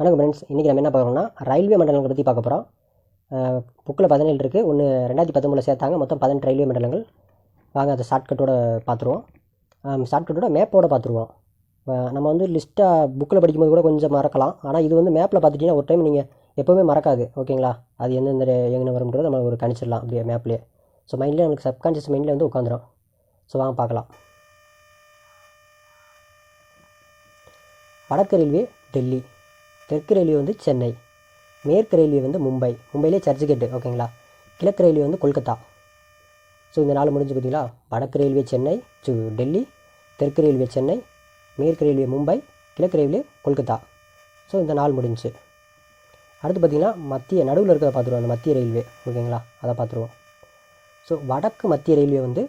வணக்கம் ஃப்ரெண்ட்ஸ் இன்றைக்கி நம்ம என்ன பார்க்குறோம்னா ரயில்வே மண்டலங்களை பற்றி பார்க்க போகிறோம் புக்கில் பதினேழு இருக்குது ஒன்று ரெண்டாயிரத்தி பத்தொம்பதில் சேர்த்தாங்க. மொத்தம் பதினெட்டு ரயில்வே மண்டலங்கள். வாங்க அதை ஷார்ட்கட்டோட பார்த்துருவோம். ஷார்ட்கட்டோட மேப்போட பார்த்துருவோம். நம்ம வந்து லிஸ்ட்டாக புக்கில் படிக்கும்போது கூட கொஞ்சம் மறக்கலாம். ஆனால் இது வந்து மேப்பில் பார்த்துட்டிங்கன்னா ஒரு டைம் நீங்கள் எப்போவுமே மறக்காது. ஓகேங்களா அது எந்தெந்த எங்கே வரும்ன்றது நம்ம ஒரு கணிச்சிடலாம். அப்படியே மேப்லேயே ஸோ மைண்ட்லேயே நமக்கு சப்கான்ஷியஸ் மைண்டில் வந்து உட்காந்துரும். ஸோ வாங்க பார்க்கலாம். வடக்கு ரயில்வே டெல்லி. தெற்கு ரயில்வே வந்து சென்னை மேற்கு ரயில்வே வந்து மும்பை. மும்பையிலே சர்ச்சுகேட்டு ஓகேங்களா? கிழக்கு ரயில்வே வந்து கொல்கத்தா. ஸோ இந்த நாள் முடிஞ்சு பார்த்தீங்களா வடக்கு ரயில்வே சென்னை டு டெல்லி தெற்கு ரயில்வே சென்னை மேற்கு ரயில்வே மும்பை கிழக்கு ரயில்வே கொல்கத்தா. ஸோ இந்த நாள் முடிஞ்சு. அடுத்து பார்த்திங்கன்னா மத்திய நடுவில் இருக்கிறத பார்த்துருவோம் அந்த மத்திய ரயில்வே. ஓகேங்களா? அதை பார்த்துருவோம் ஸோ வடக்கு மத்திய ரயில்வே வந்து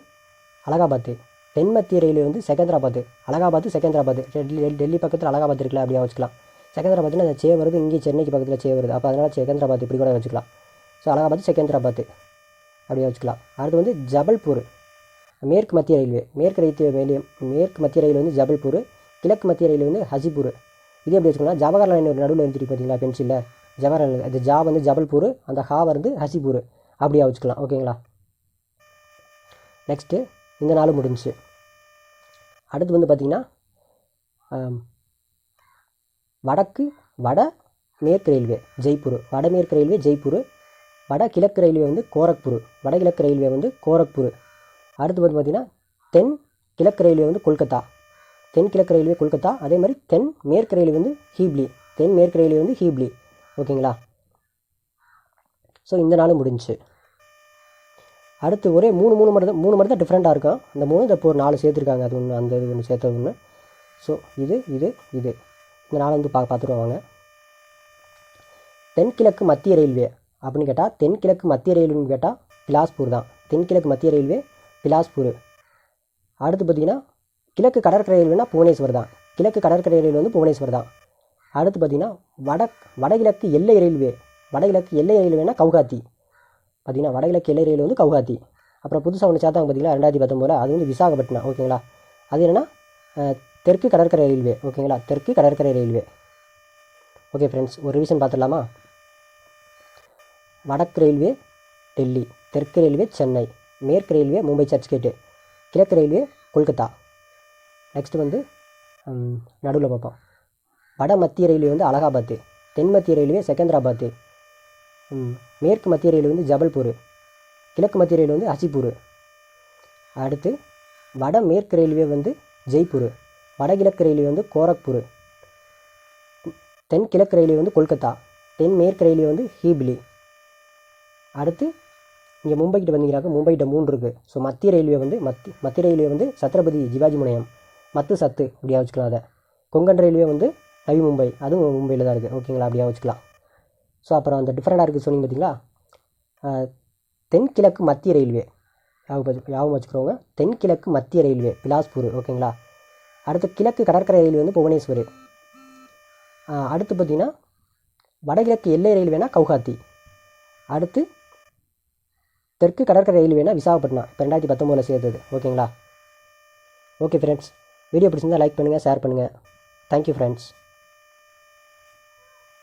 அலகாபாத்து தென் மத்திய ரயில்வே வந்து செகந்திராபாத் அலகாபாத் செகந்திராபாத் டெல்லி டெல்லி பக்கத்தில் அலகாபாத் இருக்குல்ல அப்படியே வச்சுக்கலாம். செகந்திராபாத்னு அந்த சே வருது இங்கே சென்னைக்கு பக்கத்தில் சே வருது. அப்போ அதனால் செகந்திராபாத் இப்படி கூட வச்சுக்கலாம். ஸோ அலகாபாத் செகந்திராபாத் அப்படியே வச்சுக்கலாம். அடுத்து வந்து ஜபல்பூர். மேற்கு மத்திய ரயில்வே. மேற்கு ரயில்வே ரயில்வே மேற்கு மத்திய ரயில்வே வந்து ஜபல்பூர். கிழக்கு மத்திய ரயில் வந்து ஹஜிபூர். இது எப்படி வச்சுக்கலாம். ஜவஹர்லால் லைன் நடுவில் இருந்துட்டு பார்த்தீங்களா பென்சிலில்? ஜவஹர்லால் அது ஜா வந்து ஜபல்பூர் அந்த ஹா வந்து ஹசிபூர் அப்படியே வச்சுக்கலாம். ஓகேங்களா? நெக்ஸ்ட்டு இந்த நாள் முடிஞ்சுச்சு. அடுத்து வந்து பார்த்திங்கன்னா வடக்கு வட மேற்கு ரயில்வே ஜெய்ப்பூர். வடமேற்கு ரயில்வே ஜெய்ப்பூர். வட கிழக்கு ரயில்வே வந்து கோரக்பூர். வடகிழக்கு ரயில்வே வந்து கோரக்பூர். அடுத்து வந்து பார்த்திங்கன்னா தென் கிழக்கு ரயில்வே வந்து கொல்கத்தா. தென் கிழக்கு ரயில்வே கொல்கத்தா அதே மாதிரி தென் மேற்கு ரயில்வே வந்து ஹீப்ளி. தென் மேற்கு ரயில்வே வந்து ஹீப்ளி. ஓகேங்களா? ஸோ இந்த நாள் முடிஞ்சுச்சு அடுத்து ஒரே மூணு மூணு மட்டும் மூணு மட்டும் தான் டிஃப்ரெண்ட்டாக இருக்கும். இந்த மூணு இப்போ ஒரு நாலு சேர்த்துருக்காங்க. அது ஒன்று அந்த இது ஒன்று சேர்த்தது ஒன்று ஸோ இது இது இது. இந்த நாளை வந்து பா பார்த்துட்டு வாங்க தென்கிழக்கு மத்திய ரயில்வே அப்படின்னு கேட்டால் தென்கிழக்கு மத்திய ரயில்வேன்னு கேட்டால் பிலாஸ்பூர் தான். தென்கிழக்கு மத்திய ரயில்வே பிலாஸ்பூர். அடுத்து பார்த்தீங்கன்னா கிழக்கு கடற்கரை ரயில்வேனா புவனேஸ்வர் தான். கிழக்கு கடற்கரை ரயில்வே வந்து புவனேஸ்வர் தான். அடுத்து பார்த்தீங்கன்னா வட வடகிழக்கு எல்லை ரயில்வே. வடகிழக்கு எல்லை ரயில்வேனா கவுகாத்தி. பார்த்தீங்கன்னா வடகிழக்கு எல்லை ரயில் வந்து கவுகாத்தி. அப்புறம் புதுசாக ஒன்று சேர்த்தாங்க பார்த்தீங்களா ரெண்டாயிரத்தி பத்தொம்போதில் அது வந்து விசாகப்பட்டினம். ஓகேங்களா? அது என்னென்னா தெற்கு கடற்கரை ரயில்வே ஓகேங்களா தெற்கு கடற்கரை ரயில்வே. ஓகே ஃப்ரெண்ட்ஸ் ஒரு ரிவிஷன் பார்த்துடலாமா? வடக்கு ரயில்வே டெல்லி. தெற்கு ரயில்வே சென்னை. மேற்கு ரயில்வே மும்பை சர்ச்கேட்டு கிழக்கு ரயில்வே கொல்கத்தா. நெக்ஸ்ட் வந்து நடுவில் பார்ப்போம். வட மத்திய ரயில்வே வந்து அலகாபாத்து. தென் மத்திய ரயில்வே செகந்திராபாத்து. மேற்கு மத்திய ரயில்வே வந்து ஜபல்பூர். கிழக்கு மத்திய ரயில்வே வந்து ஹசிப்பூர் அடுத்து வட மேற்கு ரயில்வே வந்து ஜெய்ப்பூர். வடகிழக்கு ரயில்வே வந்து கோரக்பூர் தென்கிழக்கு ரயில்வே வந்து கொல்கத்தா தென் மேற்கு ரயில்வே வந்து ஹீப்ளி அடுத்து இங்கே மும்பைக்கிட்ட வந்தீங்கன்னாக்க மும்பைகிட்ட மூணு இருக்குது ஸோ மத்திய ரயில்வே வந்து மத்தி மத்திய ரயில்வே வந்து சத்ரபதி சிவாஜி முனையம் மத்து சத்து அப்படியா வச்சுக்கலாம் அதை. கொங்கன் ரயில்வே வந்து நவி மும்பை அதுவும் மும்பையில் தான் இருக்குது ஓகேங்களா? அப்படியா வச்சுக்கலாம். ஸோ அப்புறம் அந்த டிஃப்ரெண்டாக இருக்குது சொன்னீங்க பார்த்தீங்களா தென்கிழக்கு மத்திய ரயில்வே. யாவும் யாவும் வச்சுக்கிறவங்க தென்கிழக்கு மத்திய ரயில்வே பிலாஸ்பூர். ஓகேங்களா? அடுத்து கிழக்கு கடற்கரை ரயில்வே வந்து புவனேஸ்வர். அடுத்து பார்த்தீங்கன்னா வடகிழக்கு எல்லை ரயில்வேனா கவுஹாத்தி அடுத்து தெற்கு கடற்கரை ரயில்வேனா விசாகப்பட்டினம். இப்போ ரெண்டாயிரத்தி பத்தொம்போதில் சேர்த்தது ஓகேங்களா? ஓகே ஃப்ரெண்ட்ஸ் வீடியோ பிடிச்சிருந்தா லைக் பண்ணுங்கள் ஷேர் பண்ணுங்கள் தேங்க்யூ ஃப்ரெண்ட்ஸ்